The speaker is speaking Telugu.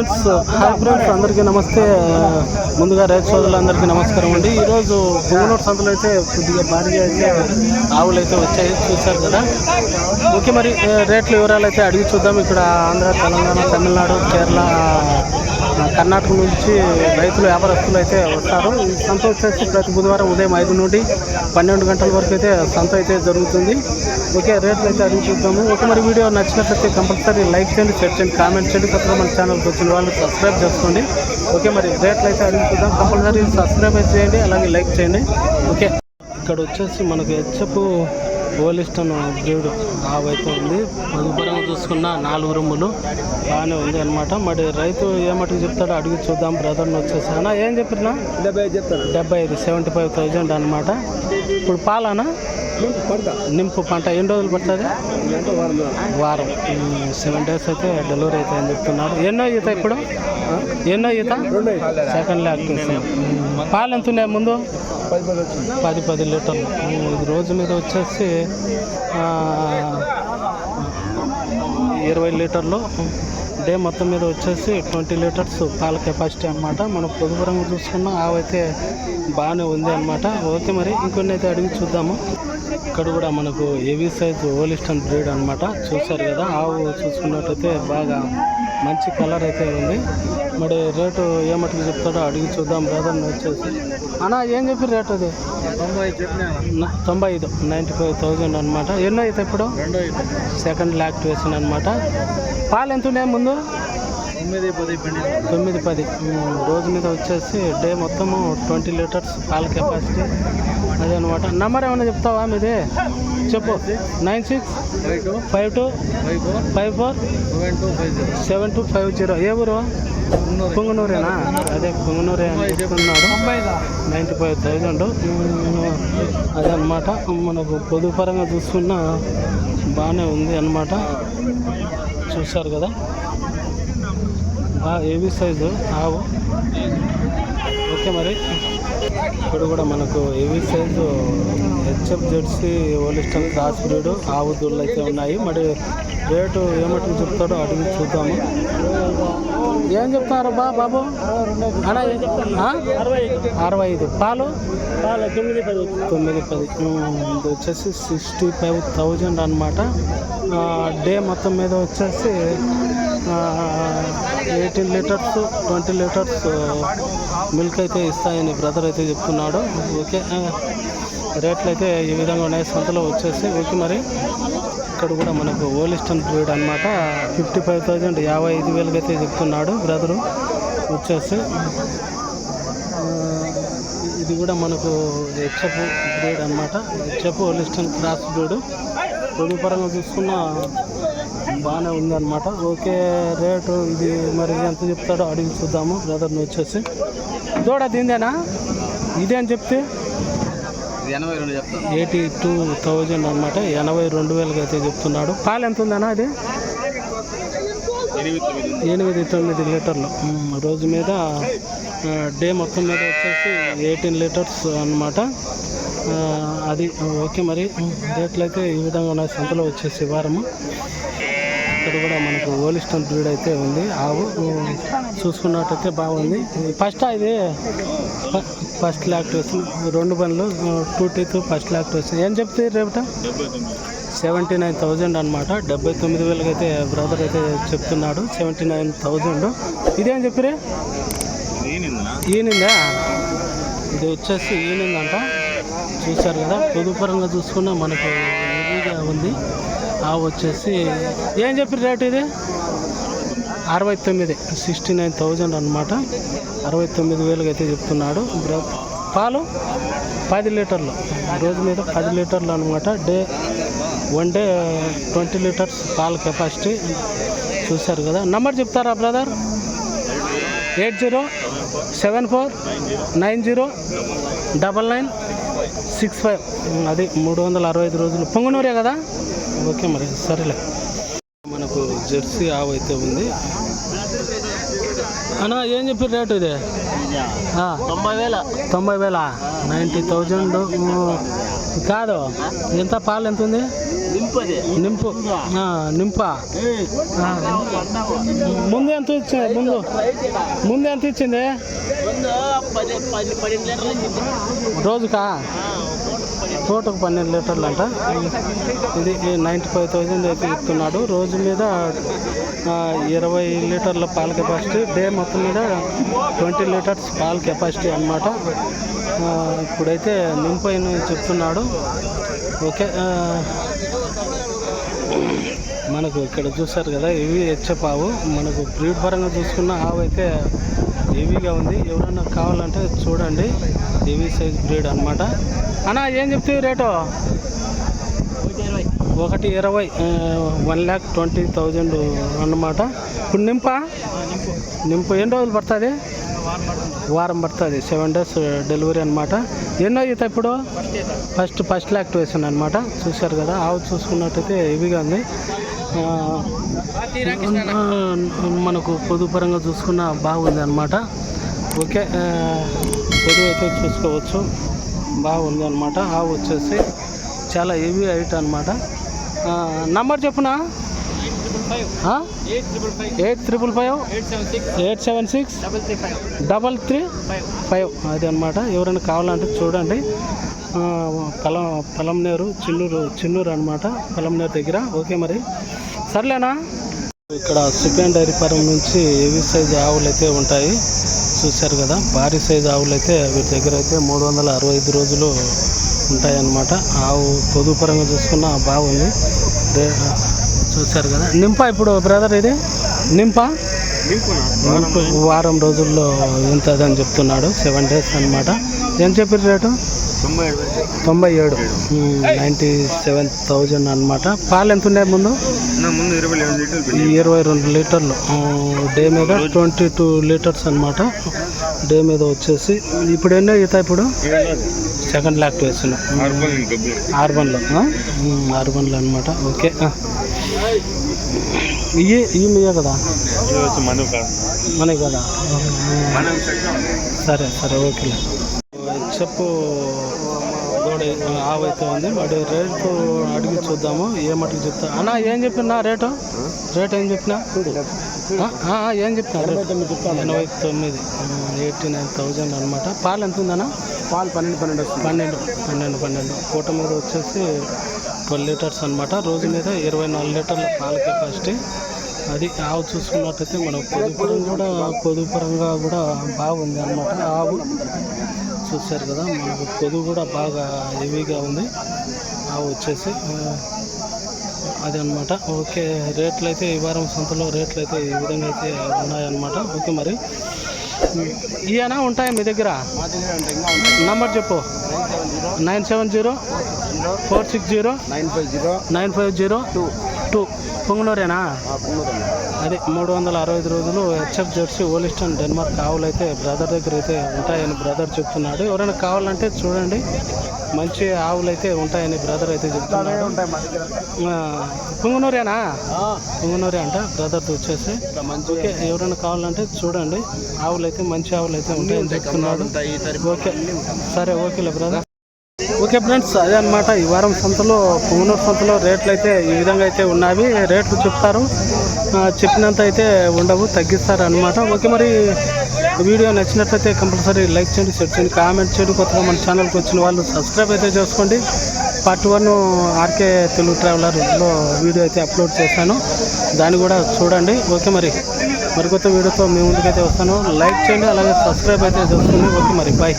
ఫ్రెండ్స్ హాయ్ ఫ్రెండ్స్ అందరికీ నమస్తే. ముందుగా రైతు సోదరులందరికీ నమస్కారం అండి. ఈరోజు పుంగనూరు సంతలో అయితే కొద్దిగా భారీగా అయితే ఆవులు అయితే వచ్చాయి చూశారు కదా. ఓకే మరి రేట్ల వివరాలు అయితే అడిగి చూద్దాం. ఇక్కడ ఆంధ్ర తెలంగాణ తమిళనాడు కేరళ కర్ణాటక నుంచి రైతులు వ్యాపారస్తులు అయితే వస్తారు. ఈ సంత వచ్చేసి ప్రతి బుధవారం ఉదయం ఐదు నుండి పన్నెండు గంటల వరకు అయితే సంత అయితే జరుగుతుంది. ఓకే రేట్లు అయితే అడిగి చూద్దాము. ఓకే మరి వీడియో నచ్చినట్లయితే కంపల్సరీ లైక్ చేయండి షేర్ చేయండి కామెంట్ చేయండి. కొత్తగా మన ఛానల్కి వచ్చిన వాళ్ళు సబ్స్క్రైబ్ చేసుకోండి. ఓకే మరి రేట్లు అయితే అడుగుతుందాం కంపల్సరీ సబ్స్క్రైబ్ అయితే చేయండి అలాగే లైక్ చేయండి. ఓకే ఇక్కడ వచ్చేసి మనకు హెచ్చపు ఓలిస్టన్ బ్రీడ్ ఆవు అయితే ఉంది. మధుపరంగా చూసుకున్న నాలుగు రూములు బాగానే ఉంది అనమాట మరి రైతు ఏమటుకు చెప్తాడో అడిగి చూద్దాం. బ్రదర్ని వచ్చేసి అన్న ఏం చెప్పినా డెబ్బై ఐదు చెప్తాను డెబ్బై ఐదు సెవెంటీ ఫైవ్ థౌజండ్ అనమాట ఇప్పుడు పాలనా? నింపు పంట ఎన్ని రోజులు పడుతుంది? వారం. సెవెన్ డేస్ అయితే డెలివరీ అయితే అని చెప్తున్నారు. ఎన్నో ఈత ఇప్పుడు? ఎన్నో ఈత? సెకండ్ ల్యాక్ పాలు ఎంత ఉన్నాయి ముందు? పది పది లీటర్లు. ఇది రోజు మీద వచ్చేసి ఇరవై లీటర్లు. డే మొత్తం మీద వచ్చేసి ట్వంటీ లీటర్స్ పాల కెపాసిటీ అనమాట మనం పొదుపు రంగు చూసుకున్నా ఆవైతే బాగానే ఉంది అనమాట ఓకే మరి ఇంకొన్ని అయితే అడిగి చూద్దాము. ఇక్కడ కూడా మనకు హెవీ సైజ్ ఓలిస్టన్ బ్రీడ్ అనమాట చూశారు కదా ఆవు చూసుకున్నట్టయితే బాగా మంచి కలర్ అయితే ఉంది. మరి రేటు ఏమట్టుకు చెప్తాడో అడిగి చూద్దాం బ్రదర్ని వచ్చేసి అన్నా ఏం చెప్పి రేట్ అది? తొంభై ఐదు నైంటీ ఫైవ్ థౌజండ్ అనమాట ఎన్నో అయితే ఇప్పుడు? సెకండ్ లాక్టివేషన్ అనమాట పాలు ఎంత ఉన్నాయి ముందు? తొమ్మిది పది. రోజు మీద వచ్చేసి డే మొత్తము ట్వంటీ లీటర్స్ పాల కెపాసిటీ. అదే అనమాట నెంబర్ ఏమైనా చెప్తావా మీది? చెప్పు. Nine six five two five two five four seven two five zero. ఏ ఊరు? పుంగనూరేనా? అదే పుంగనూరే అని చెప్తున్నాడు నైంటీ ఫైవ్ థౌజండ్. అదే అనమాట మనకు పొదుపు పరంగా చూసుకున్న బాగానే ఉంది అనమాట చూశారు కదా? బాగా హెవీ సైజు. ఆవు. ఓకే మరి. ఇప్పుడు కూడా మనకు heavy size HF Jersey Holstein cross breed ఆవు దూళ్ళు అయితే ఉన్నాయి. మరి రేటు ఏమట్టుకు చెప్తాడో అడిగి చూద్దాము. ఏం చెప్తున్నారు బా బాబు? అరవై ఐదు. పాలు? తొమ్మిది పది తొమ్మిది పది. ఇది వచ్చేసి సిక్స్టీ ఫైవ్ థౌజండ్ అనమాట డే మొత్తం మీద వచ్చేసి eighteen litres twenty litres milk అయితే ఇస్తాయని బ్రదర్ అయితే చెప్తున్నాడు. ఓకే రేట్లు అయితే ఈ విధంగా ఉన్నాయి. సంతలో వచ్చేసి ఓకే మరి. ఇక్కడ కూడా మనకు ఓలిస్టన్ బ్రీడ్ అనమాట ఫిఫ్టీ ఫైవ్ థౌజండ్ యాభై ఐదు వేలకి అయితే చెప్తున్నాడు బ్రదరు. వచ్చేసి ఇది కూడా మనకు హెచ్ఎఫ్ బ్రీడ్ అనమాట హెచ్ఎఫ్ ఓలిస్టన్ క్రాస్ బ్రీడ్. పొడి పరంగా చూసుకున్న బాగానే ఉందన్నమాట. ఓకే రేటు ఇది మరి ఎంత చెప్తాడో అడిగి చూద్దాము బ్రదర్ని వచ్చేసి. దూడ దీందేనా? ఇదే అని చెప్తే? ఎనభై రెండు చెప్తాను. ఎయిటీ టూ థౌజండ్ అనమాట ఎనభై రెండు వేలకి అయితే చెప్తున్నాడు. పాలు ఎంత ఉందన్నా అది ఎనిమిది తొమ్మిది లీటర్లు. రోజు మీద డే మొత్తం మీద వచ్చేసి ఎయిటీన్ లీటర్స్ అనమాట అది ఓకే మరి. రేట్లు అయితే ఈ విధంగా ఉన్నాయి. సంతలో వచ్చేసి వారము. ఇక్కడ కూడా మనకు ఓలిస్టన్ బ్రీడ్ అయితే ఉంది. ఆవు చూసుకున్నట్టయితే బాగుంది. ఫస్ట్ ఇది ఫస్ట్ లాక్టేషన్ రెండు బండ్లు టూ టీత్ ఫస్ట్ లాక్టేషన్ ఏం చెప్తే రేపట? సెవెంటీ నైన్ థౌజండ్ అనమాట డెబ్బై తొమ్మిది వేలకి అయితే బ్రదర్ అయితే చెప్తున్నాడు. సెవెంటీ నైన్ థౌజండ్ ఇదేం చెప్పిరే? ఈనిందా? ఇది వచ్చేసి ఈనిందంట. చూశారు కదా? పొదుపరంగా చూసుకున్నా మనకు ఉంది. ఆ వచ్చేసి ఏం చెప్పి రేట్ ఇది? అరవై తొమ్మిది. సిక్స్టీ నైన్ థౌజండ్ అనమాట అరవై తొమ్మిది వేలకు అయితే చెప్తున్నాడు పాలు పది లీటర్లు. రోజు మీద పది లీటర్లు అనమాట day one day twenty litres పాల కెపాసిటీ చూశారు కదా. నంబర్ చెప్తారా brother? Eight zero seven four nine zero double nine six five. అది మూడు వందల అరవై ఐదు రోజులు. పొంగనూరే కదా? ఓకే మరి సరేలే. మనకు జెర్సీ ఆవు అయితే ఉంది. అన్నా ఏం చెప్పి రేటు ఇది? తొంభై వేల. తొంభై వేల. Ninety thousand. కాదు. ఎంత పాలు ఎంత ఉంది? నింపు. నింపా. ముందు ఎంత ఇచ్చింది? ముందు. ముందు ఎంత ఇచ్చింది? రోజుకా? పూటకు పన్నెండు లీటర్లు అంట ఇది నైంటీ ఫైవ్ థౌజండ్ అయితే ఇస్తున్నాడు. రోజు మీద ఇరవై లీటర్ల పాల కెపాసిటీ డే మొత్తం మీద ట్వంటీ లీటర్స్ పాల కెపాసిటీ అనమాట ఇప్పుడైతే నింపైన చెప్తున్నాడు. ఓకే మనకు ఇక్కడ చూసారు కదా ఇవి హెచ్చప్ మనకు బ్రీడ్ పరంగా చూసుకున్న ఆవు అయితే హెవీగా ఉంది. ఎవరైనా కావాలంటే చూడండి. హెవీ సైజ్ బ్రీడ్ అనమాట అన్నా ఏం చెప్తావు రేటు? ఒకటి ఇరవై వన్ ల్యాక్ ట్వంటీ థౌజండ్ అన్నమాట. ఇప్పుడు నింప? నింపు. ఎన్ని రోజులు పడుతుంది? వారం పడుతుంది. సెవెన్ డేస్ డెలివరీ అనమాట ఎన్నో అవుతాయి ఇప్పుడు? ఫస్ట్ ఫస్ట్ యాక్టివేషన్ అనమాట చూశారు కదా ఆవు చూసుకున్నట్టయితే హెవీగా ఉంది. మనకు పొదుపరంగా చూసుకున్న బాగుంది అనమాట ఓకే పొదువు అయితే చూసుకోవచ్చు. బాగుంది అనమాట ఆవు వచ్చేసి చాలా హెవీ హైట్ అనమాట number చెప్పునా? Eight triple five. Eight seven six. Double three. Five. అది అనమాట ఎవరైనా కావాలంటే చూడండి. పొలం పొలంనేరు చిన్నూరు చిన్నూరు అనమాట పొలంనేరు దగ్గర. ఓకే మరి. సర్లేనా? ఇక్కడ సిపెన్ డైరీ ఫారం నుంచి హెవీ సైజ్ ఆవులు అయితే ఉంటాయి. చూశారు కదా భారీ సైజ్ ఆవులు అయితే వీటి దగ్గర అయితే మూడు వందల అరవై ఐదు రోజులు ఉంటాయన్నమాట. ఆవు పొదుపు పరంగా చూసుకున్న బాగుంది చూశారు కదా. నింప ఇప్పుడు బ్రదర్ ఇది? నింప? నింపు వారం రోజుల్లో ఉంటుంది అని చెప్తున్నాడు సెవెన్ డేస్ అనమాట ఏం చెప్పారు రేటు? తొంభై ఏడు. నైంటీ సెవెన్ థౌజండ్ అనమాట పాలు ఎంత ఉన్నాయి ముందు? ముందు ఇరవై రెండు లీటర్లు డే మీద ట్వంటీ టూ లీటర్స్ అనమాట డే మీద వచ్చేసి ఇప్పుడు ఎన్నో ఈత ఇప్పుడు? సెకండ్ యాక్టివేషన్ ఆర్బన్లో ఆర్బన్లో అనమాట ఓకే. ఇవి ఇవి మీయే కదా? మనం మనకి కదా. సరే సరే ఓకే చెప్పు గోడ ఆవు అయితే ఉంది. వాడి రేటు అడిగి చూద్దాము. ఏ మటుకు చెప్తా? అన్నా ఏం చెప్పినా రేటు? రేట్ ఏం చెప్పినా? ఏం చెప్పినా ఎనభై తొమ్మిది. ఎయిటీ నైన్ థౌజండ్ అనమాట పాలు ఎంత ఉందన్నా? పాలు పన్నెండు పన్నెండు వస్తుంది. పన్నెండు పన్నెండు పన్నెండు. పూట మీద వచ్చేసి ట్వెల్వ్ లీటర్స్ అనమాట రోజు మీద ఇరవై నాలుగు లీటర్ల పాల కెపాసిటీ. అది ఆవు చూసుకున్నట్టయితే మన పొదుపురం కూడా పొదుపురంగా కూడా బాగుంది అనమాట ఆవు చూశారు కదా మనకు పొదువు కూడా బాగా హెవీగా ఉంది. ఆవు వచ్చేసి ఆ, అది అనమాట ఓకే రేట్లు అయితే ఈ వారం సంతలో రేట్లు అయితే ఈ విధంగా అయితే ఉన్నాయన్నమాట. ఓకే మరి. ఇవనా ఉంటాయి మీ దగ్గర? నంబర్ చెప్పు. Nine seven zero four six zero nine five zero nine five zero two. Two. పొంగునూరేనా? అదే మూడు వందల అరవై ఐదు రోజులు హెచ్ఎఫ్ జెర్సీ ఓలిస్టన్ డెన్మార్క్ ఆవులు అయితే బ్రదర్ దగ్గర అయితే ఉంటాయని బ్రదర్ చెప్తున్నాడు. ఎవరైనా కావాలంటే చూడండి. మంచి ఆవులు అయితే ఉంటాయని బ్రదర్ అయితే చెప్తున్నాడు. పొంగునూరేనా? పొంగునూరే అంట బ్రదర్తో వచ్చేసి. ఓకే ఎవరైనా కావాలంటే చూడండి. ఆవులు అయితే మంచి ఆవులు అయితే ఉంటాయని చెప్తున్నాడు. ఓకే. సరే ఓకేలే బ్రదర్. ఓకే ఫ్రెండ్స్ అదే అనమాట ఈ వారం సంతలో పుంగనూరు సంతలో రేట్లు అయితే ఈ విధంగా అయితే ఉన్నవి. రేట్లు చెప్తారు. చెప్పినంత అయితే ఉండవు తగ్గిస్తారు అనమాట ఓకే మరి వీడియో నచ్చినట్లయితే కంపల్సరీ లైక్ చేయండి షేర్ చేయండి కామెంట్ చేయండి. కొత్తగా మన ఛానల్కి వచ్చిన వాళ్ళు సబ్స్క్రైబ్ అయితే చేసుకోండి. పార్ట్ వన్ ఆర్కే తెలుగు ట్రావెలర్లో వీడియో అయితే అప్లోడ్ చేశాను. దాన్ని కూడా చూడండి. ఓకే మరి మరికొత్త వీడియోతో మీ ముందుకైతే వస్తాను. లైక్ చేయండి అలాగే సబ్స్క్రైబ్ అయితే చేసుకోండి ఓకే మరి బాయ్.